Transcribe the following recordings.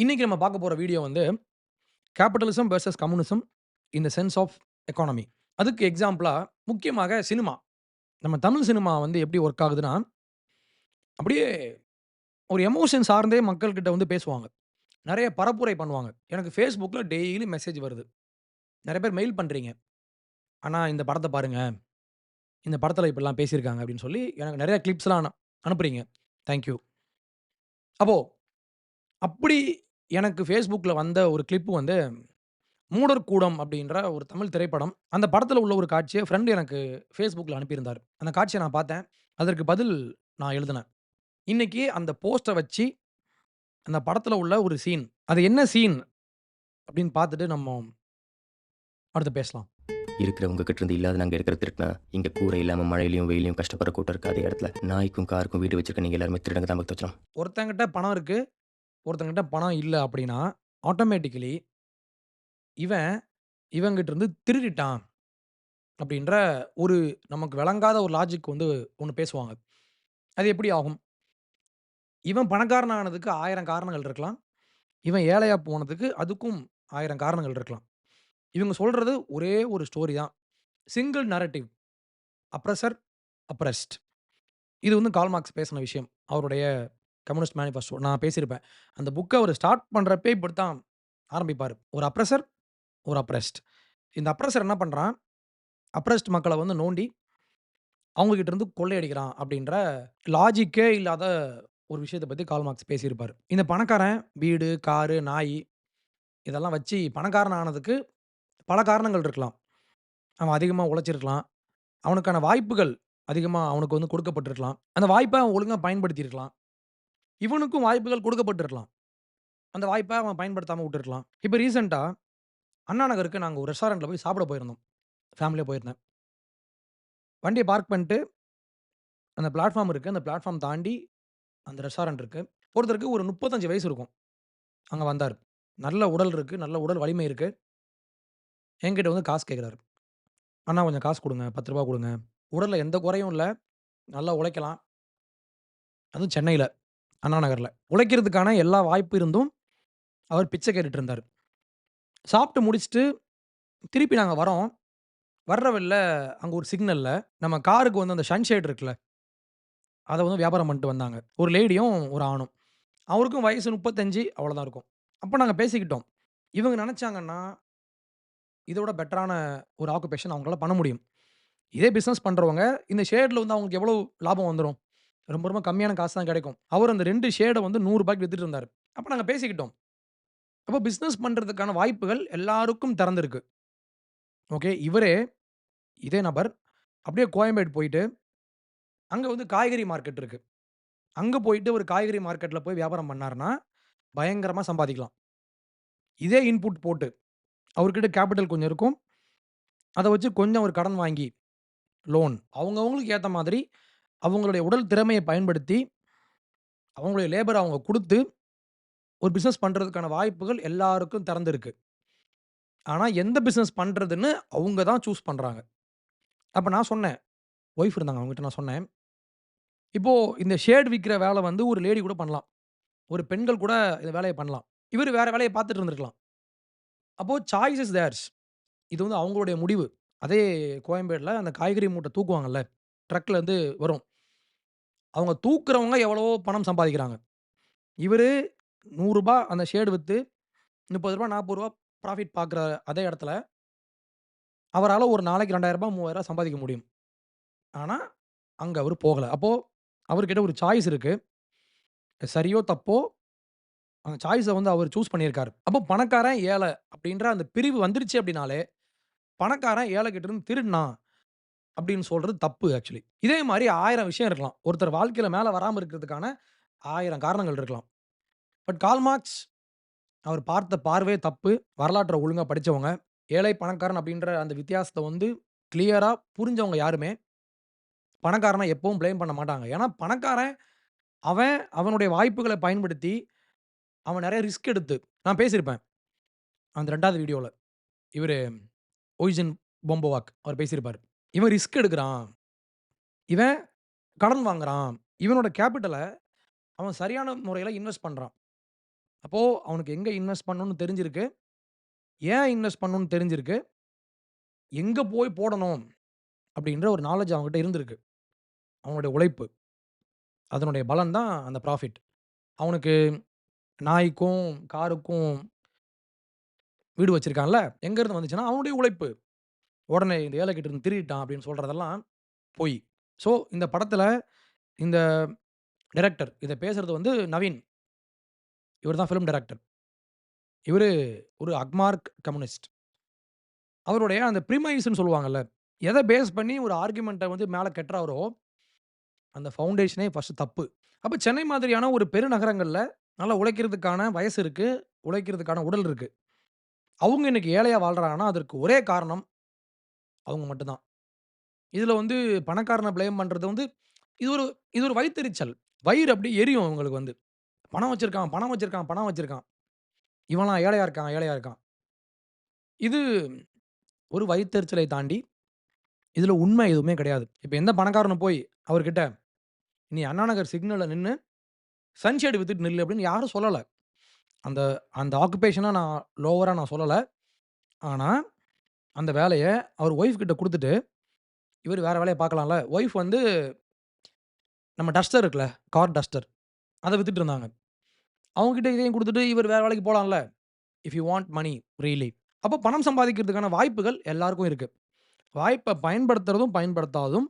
இன்றைக்கி நம்ம பார்க்க போகிற வீடியோ வந்து capitalism versus communism in the sense of economy. அதுக்கு எக்ஸாம்பிளாக முக்கியமாக சினிமா. நம்ம தமிழ் சினிமா வந்து எப்படி ஒர்க் ஆகுதுன்னா, அப்படியே ஒரு எமோஷன் சார்ந்தே மக்கள்கிட்ட வந்து பேசுவாங்க. நிறைய பரப்புரை பண்ணுவாங்க. எனக்கு ஃபேஸ்புக்கில் டெய்லி மெசேஜ் வருது. நிறைய பேர் மெயில் பண்ணுறீங்க ஆனால் இந்த படத்தை பாருங்கள் இந்த படத்தில் இப்படிலாம் பேசியிருக்காங்க" அப்படின்னு சொல்லி எனக்கு நிறைய கிளிப்ஸ்லாம் அனு அனுப்புறீங்க. Thank you. அப்படி எனக்கு Facebookல வந்த ஒரு கிளிப் வந்து மூடர் கூடம் அப்படின்ற ஒரு தமிழ் திரைப்படம். அந்த படத்துல உள்ள ஒரு காட்சிய ஃப்ரெண்ட் எனக்கு Facebookல அனுப்பியிருந்தாரு. அந்த காட்சிய நான் பார்த்தேன். அதற்கு பதில் நான் எழுதினேன். இன்னைக்கு அந்த போஸ்ட்ட வச்சு அந்த படத்துல உள்ள ஒரு சீன். அது என்ன சீன் அப்படின்னு பார்த்துட்டு நம்ம அடுத்து பேசலாம். இருக்கிறவங்க கிட்ட இருந்து இல்லாத நாங்க இருக்கிற திருட்டுனா இங்க கூரை இல்லாம மழையிலயும் வெயிலையும் கஷ்டப்படுற கூட்டம் இருக்க அதே இடத்துல நாய்க்கும் காருக்கும் வீடு வச்சிருக்க நீங்க எல்லாருமே திருடங்க தான் ஒருத்தங்கிட்ட பணம் இருக்கு. ஒருத்தங்கிட்ட பணம் இல்ல அப்படின்னா, ஆட்டோமேட்டிக்கலி இவன் இவன்கிட்ட இருந்து திருடிட்டான். அப்படின்ற ஒரு நமக்கு விளங்காத ஒரு லாஜிக் வந்து ஒண்ணு பேசுவாங்க. அது எப்படி ஆகும்? இவன் பணக்காரன் ஆனதுக்கு 1000 காரணங்கள் இருக்கலாம். இவன் ஏழையா போனதுக்கு அதுக்கும் 1000 காரணங்கள் இருக்கலாம். இவங்க சொல்றது ஒரே ஒரு ஸ்டோரி தான். Single narrative. Oppressor, oppressed. இது வந்து கால் மார்க்ஸ் பேசின விஷயம். அவருடைய கம்யூனிஸ்ட் மேனிஃபெஸ்டோ. நான் பேசியிருப்பேன். அந்த புக்கை அவர் ஸ்டார்ட் பண்ணுறப்பே இப்படி தான் ஆரம்பிப்பார் ஒரு அப்ரசர், ஒரு அப்ரெஸ்ட். இந்த அப்ரசர் என்ன பண்ணுறான் அப்ரெஸ்ட் மக்களை வந்து நோண்டி, அவங்கக்கிட்ட இருந்து கொள்ளையடிக்கிறான் அப்படின்ற லாஜிக்கே இல்லாத ஒரு விஷயத்தை பற்றி கால் மார்க்ஸ் பேசியிருப்பாரு. இந்த பணக்காரன் வீடு, காரு, நாய் இதெல்லாம் வச்சு பணக்காரன் ஆனதுக்கு பல காரணங்கள் இருக்கலாம். அவன் அதிகமாக உழைச்சிருக்கலாம். அவனுக்கான வாய்ப்புகள் அதிகமாக அவனுக்கு வந்து கொடுக்கப்பட்டிருக்கலாம். அந்த வாய்ப்பை அவன் ஒழுங்காக பயன்படுத்தியிருக்கலாம். இவனுக்கும் வாய்ப்புகள் கொடுக்கப்பட்டிருக்கலாம். அந்த வாய்ப்பை அவன் பயன்படுத்தாமல் விட்டுருக்கலாம். இப்போ ரீசெண்டாக அண்ணா நகருக்கு நாங்கள் ஒரு ரெஸ்டாரண்ட்டில் போய் சாப்பிட போயிருந்தோம். ஃபேமிலியாக போயிருந்தேன். வண்டியை பார்க் பண்ணிட்டு அந்த பிளாட்ஃபார்ம் இருக்குது அந்த பிளாட்ஃபார்ம் தாண்டி அந்த ரெஸ்டாரண்ட் இருக்குது ஒருத்தருக்கு ஒரு 35 வயசு இருக்கும். அங்கே வந்தார் நல்ல உடல் இருக்குது நல்ல உடல் வலிமை இருக்கு. என்கிட்ட வந்து காசு கேட்குறாரு. "அண்ணா கொஞ்சம் காசு கொடுங்க பத்து ரூபா கொடுங்க உடலில் எந்த குறையும் இல்லை நல்லா உழைக்கலாம்." அதுவும் சென்னையில் அண்ணா நகர்ல. உழைக்கிறதுக்கான எல்லா வாய்ப்பு இருந்தும், அவர் பிச்சை கேட்டுட்டு இருந்தாரு. சாப்பிட்டு முடிச்சுட்டு, திருப்பி நாங்க வரோம். வர்ற வழில அங்க ஒரு சிக்னல்ல நம்ம காருக்கு வந்து அந்த சன்ஷேட் இருக்குல்ல. அத வந்து வியாபாரம் பண்ணிட்டு வந்தாங்க. ஒரு லேடியும், ஒரு ஆணும். அவருக்கும் வயசு 35 அவ்வளோதான் இருக்கும். அப்ப நாங்க பேசிக்கிட்டோம். இவங்க நெனச்சாங்கன்னா, இதோட பெட்டரான ஒரு ஆக்குபேஷன் அவங்களால பண்ண முடியும். இதே பிசினஸ் பண்றவங்க, இந்த ஷேட்ல வந்து அவங்களுக்கு எவ்வளோ லாபம் வந்துரும்? ரொம்ப ரொம்ப கம்மியான காசு தான் கிடைக்கும். அவர் அந்த ரெண்டு ஷேடை வந்து நூறுரூபாய்க்கு வித்துட்டு இருந்தார் அப்போ நாங்கள் பேசிக்கிட்டோம். அப்போ பிஸ்னஸ் பண்ணுறதுக்கான வாய்ப்புகள் எல்லாருக்கும் திறந்துருக்கு ஓகே. இவரே, இதே நபர் அப்படியே கோயம்பேடு போயிட்டு, அங்கே வந்து காய்கறி மார்க்கெட் இருக்குது அங்கே போயிட்டு ஒரு காய்கறி மார்க்கெட்டில் போய் வியாபாரம் பண்ணாருன்னா, பயங்கரமாக சம்பாதிக்கலாம். இதே இன்புட் போட்டு, அவர்கிட்ட கேப்பிட்டல் கொஞ்சம் இருக்கும். அதை வச்சு கொஞ்சம் ஒரு கடன் வாங்கி, லோன் அவங்கவுங்களுக்கு ஏற்ற மாதிரி, அவங்களுடைய உடல் திறமையை பயன்படுத்தி, அவங்களுடைய லேபரை அவங்க குடுத்து, ஒரு பிஸ்னஸ் பண்ணுறதுக்கான வாய்ப்புகள் எல்லாருக்கும் திறந்திருக்கு. ஆனால் எந்த பிஸ்னஸ் பண்ணுறதுன்னு அவங்க தான் சூஸ் பண்ணுறாங்க அப்போ நான் சொன்னேன். ஒய்ஃப் இருந்தாங்க. அவங்ககிட்ட நான் சொன்னேன். இப்போது இந்த ஷேட் விற்கிற வேலை வந்து ஒரு லேடி கூட பண்ணலாம். ஒரு பெண்கள் கூட இந்த வேலையை பண்ணலாம். இவர் வேறு வேலையை பார்த்துட்டு இருந்திருக்கலாம். அப்போது சாய்ஸ் இஸ் தேர்ஸ். இது வந்து அவங்களுடைய முடிவு. அதே கோயம்பேட்டில் அந்த காய்கறி மூட்டை தூக்குவாங்கல்ல. ட்ரக்கில் இருந்து வரும். அவங்க தூக்குறவங்க எவ்வளவோ பணம் சம்பாதிக்கிறாங்க. இவரு ரூ. 100 அந்த ஷேடு வித்து ரூ. 30 ரூ. 40 ப்ராஃபிட் பார்க்குற அதே இடத்துல அவரால ஒரு நாளைக்கு ரூ. 2000 ரூ. 3000 சம்பாதிக்க முடியும். ஆனா, அங்க அவரு போகல. அப்போ அவர்கிட்ட ஒரு சாய்ஸ் இருக்கு. சரியோ! தப்போ! அந்த சாய்ஸ வந்து அவர் சூஸ் பண்ணியிருக்காரு. அப்போ பணக்காரன், ஏழை அப்படின்ற அந்த பிரிவு வந்துருச்சு அப்படின்னாலே, பணக்காரன் ஏழை இருந்து திருடுனான் அப்படின்னு சொல்றது தப்பு ஆக்சுவலி. இதே மாதிரி ஆயிரம் விஷயம் இருக்கலாம். ஒருத்தர் வாழ்க்கையில மேலே வராமல் இருக்கிறதுக்கான ஆயிரம் காரணங்கள் இருக்கலாம். பட் கால்மார்க்ஸ் அவர் பார்த்த பார்வை தப்பு. வரலாற்றை ஒழுங்காக படிச்சவங்க. ஏழை, பணக்காரன் அப்படின்ற அந்த வித்தியாசத்தை வந்து கிளியராக புரிஞ்சவங்க யாருமே, பணக்காரனை எப்பவும் பிளேம் பண்ண மாட்டாங்க. ஏன்னா, பணக்காரன் அவன் அவனுடைய வாய்ப்புகளை பயன்படுத்தி, அவன் நிறைய ரிஸ்க் எடுத்து நான் பேசியிருப்பேன். அந்த ரெண்டாவது வீடியோவில் இவர் ஒய்ஜின் பொம்போவாக் அவர் பேசியிருப்பார் இவன் ரிஸ்க் எடுக்கிறான் இவன் கடன் வாங்குறான். இவனோட கேப்பிட்டல அவன் சரியான முறையில இன்வெஸ்ட் பண்றான். அப்போ அவனுக்கு எங்க இன்வெஸ்ட் பண்ணணும்னு தெரிஞ்சிருக்கு. ஏன் இன்வெஸ்ட் பண்ணணும்னு தெரிஞ்சிருக்கு. எங்க போய் போடணும் அப்படின்ற ஒரு நாலேட்ஜ் அவன்கிட்ட இருந்திருக்கு. அவனுடைய உழைப்பு. அதனுடைய பலன் தான் அந்த ப்ராஃபிட். அவனுக்கு நாய்க்கும், காருக்கும் வீடு வச்சிருக்கான்ல, எங்கருந்து வந்துச்சுன்னா, அவனுடைய உழைப்பு. உடனே இந்த ஏழை கிட்ட இருந்து திருடிட்டான் அப்படின்னு சொல்றதெல்லாம் பொய். ஸோ இந்த படத்துல இந்த டைரக்டர் இதை பேசுறது வந்து நவீன். இவர் தான் ஃபிலிம் டைரக்டர். இவரு ஒரு அக்மார்க் கம்யூனிஸ்ட். அவருடைய அந்த பிரிமைஸ்ன்னு சொல்லுவாங்கல்ல. எதை பேஸ் பண்ணி ஒரு ஆர்குமெண்ட்டை வந்து மேலே கட்டுறாரோ, அந்த ஃபவுண்டேஷனே ஃபஸ்ட்டு தப்பு. அப்போ சென்னை மாதிரியான ஒரு பெருநகரங்களில் நல்லா உழைக்கிறதுக்கான வயசு இருக்குது உழைக்கிறதுக்கான உடல் இருக்குது அவங்க இன்னைக்கு ஏழையாக வாழ்கிறாங்கன்னா அதற்கு ஒரே காரணம் அவங்க மட்டும்தான் இதில் இதுல வந்து பணக்காரன பிளேம் பண்றது வந்து இது ஒரு இது ஒரு வயித்தெரிச்சல். வயிறு அப்படியே எரியும் அவங்களுக்கு வந்து. பணம் வச்சிருக்கான், பணம் வச்சிருக்கான், பணம் வச்சிருக்கான். இவன்லாம் ஏழையா இருக்கான், ஏழையா இருக்கான். இது ஒரு வயித்தெரிச்சலை தாண்டி, இதுல உண்மை எதுவுமே கிடையாது. இப்ப எந்த பணக்காரனும் போய் அவர்கிட்ட, "நீ அண்ணா நகர் சிக்னல்ல நின்னு சன்ஷேட் வித்துட்டு நில்லு" அப்படின்னு யாரும் சொல்லல. அந்த அந்த ஆக்குபேஷன நான் லோவரா நான் சொல்லல. ஆனா, அந்த வேலைய அவர் ஒய்ஃப் கிட்ட குடுத்துட்டு, இவரு வேற வேலைய பார்க்கலாம்ல. ஒய்ஃப் வந்து நம்ம டஸ்டர் இருக்குல்ல, கார் டஸ்டர். அத வித்துட்டு இருந்தாங்க. அவங்க கிட்ட இதையும் குடுத்துட்டு, இவர் வேற வேலைக்கு போலாம்ல. If you want money really. அப்போ பணம் சம்பாதிக்கிறதுக்கான வாய்ப்புகள் எல்லாருக்கும் இருக்கு. வாய்ப்ப பயன்படுத்துறதும், பயன்படுத்தாததும்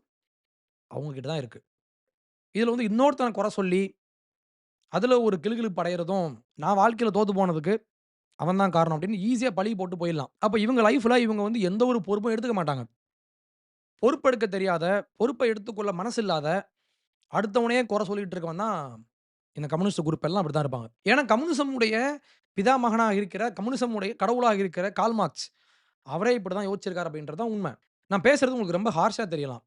அவங்க கிட்ட தான் இருக்கு. இதுல வந்து இன்னொருத்தன குறை சொல்லி, அதுல ஒரு கிளுகிளுப்பு அடையறதும், நான் வாழ்க்கையில தோத்து போனதுக்கு அவன் தான் காரணம் அப்படின்னு ஈஸியாக பழி போட்டு போயிடலாம். அப்போ இவங்க லைஃப்பில் இவங்க வந்து எந்த ஒரு பொறுப்பும் எடுத்துக்க மாட்டாங்க. பொறுப்பெடுக்க தெரியாத, பொறுப்பை எடுத்துக்கொள்ள மனசு இல்லாத, அடுத்தவனையே குறை சொல்லிட்டு இருக்கவன் தான் இந்த கம்யூனிஸ்ட் குரூப் எல்லாம் அப்படித்தான் இருப்பாங்க. ஏன்னா கம்யூனிசமுடைய பிதா மகனாக இருக்கிற, கம்யூனிசமுடைய கடவுளாக இருக்கிற கால் மார்க்ஸ், அவரே இப்படித்தான் யோசிச்சிருக்கார் அப்படின்றது தான் உண்மை. நான் பேசுறது உங்களுக்கு ரொம்ப ஹார்ஷாக தெரியலாம்.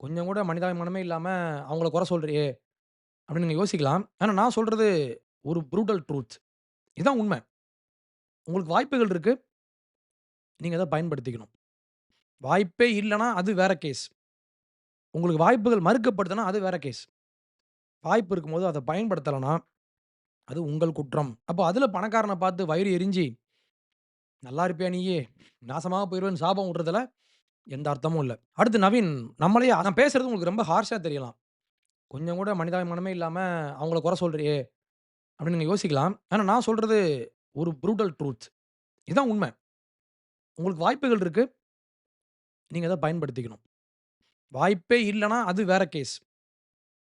கொஞ்சம் கூட மனிதாபிமானமே இல்லாமல் அவங்கள குறை சொல்கிறியே அப்படின்னு நீங்கள் யோசிக்கலாம். ஆனால் நான் சொல்கிறது ஒரு ப்ரூட்டல் ட்ரூத். இதுதான் உண்மை. உங்களுக்கு வாய்ப்புகள் இருக்கு. நீங்க அதை பயன்படுத்திக்கணும். வாய்ப்பே இல்லைன்னா அது வேற கேஸ். உங்களுக்கு வாய்ப்புகள் மறுக்கப்படுதுன்னா அது வேற கேஸ். வாய்ப்பு இருக்கும்போது அதை பயன்படுத்தலைன்னா அது உங்கள் குற்றம். அப்போ அதில் பணக்காரனை பார்த்து வயிறு எரிஞ்சு, "நல்லா இருப்பியா நீயே நாசமாக போயிடுவேன்னு சாபம் விடுறதுல எந்த அர்த்தமும் இல்லை அடுத்து நவீன், நம்மளையே நான் பேசுறது உங்களுக்கு ரொம்ப ஹார்ஷாக தெரியலாம். கொஞ்சம் கூட மனிதாபிமானமே இல்லாமல் அவங்கள குறை சொல்கிறியே அப்படின்னு நீங்கள் யோசிக்கலாம். ஆனால் நான் சொல்கிறது ஒரு ப்ரூட்டல் ட்ரூத். இதான் உண்மை. உங்களுக்கு வாய்ப்புகள் இருக்குது நீங்கள் அதை பயன்படுத்திக்கணும். வாய்ப்பே இல்லைன்னா அது வேற கேஸ்.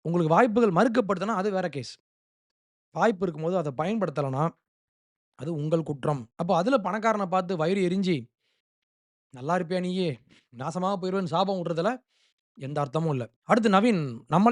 உங்களுக்கு வாய்ப்புகள் மறுக்கப்படுதுன்னா அது வேற கேஸ். வாய்ப்பு இருக்கும்போது அதை பயன்படுத்தலைன்னா அது உங்கள் குற்றம். அப்போ அதில் பணக்காரனை பார்த்து வயிறு எரிஞ்சு, "நல்லா இருப்பியா நீயே நாசமாக போயிடுவேன்னு சாபம் விடுறதுல எந்த அர்த்தமும் இல்லை அடுத்து நவீன், நம்மளே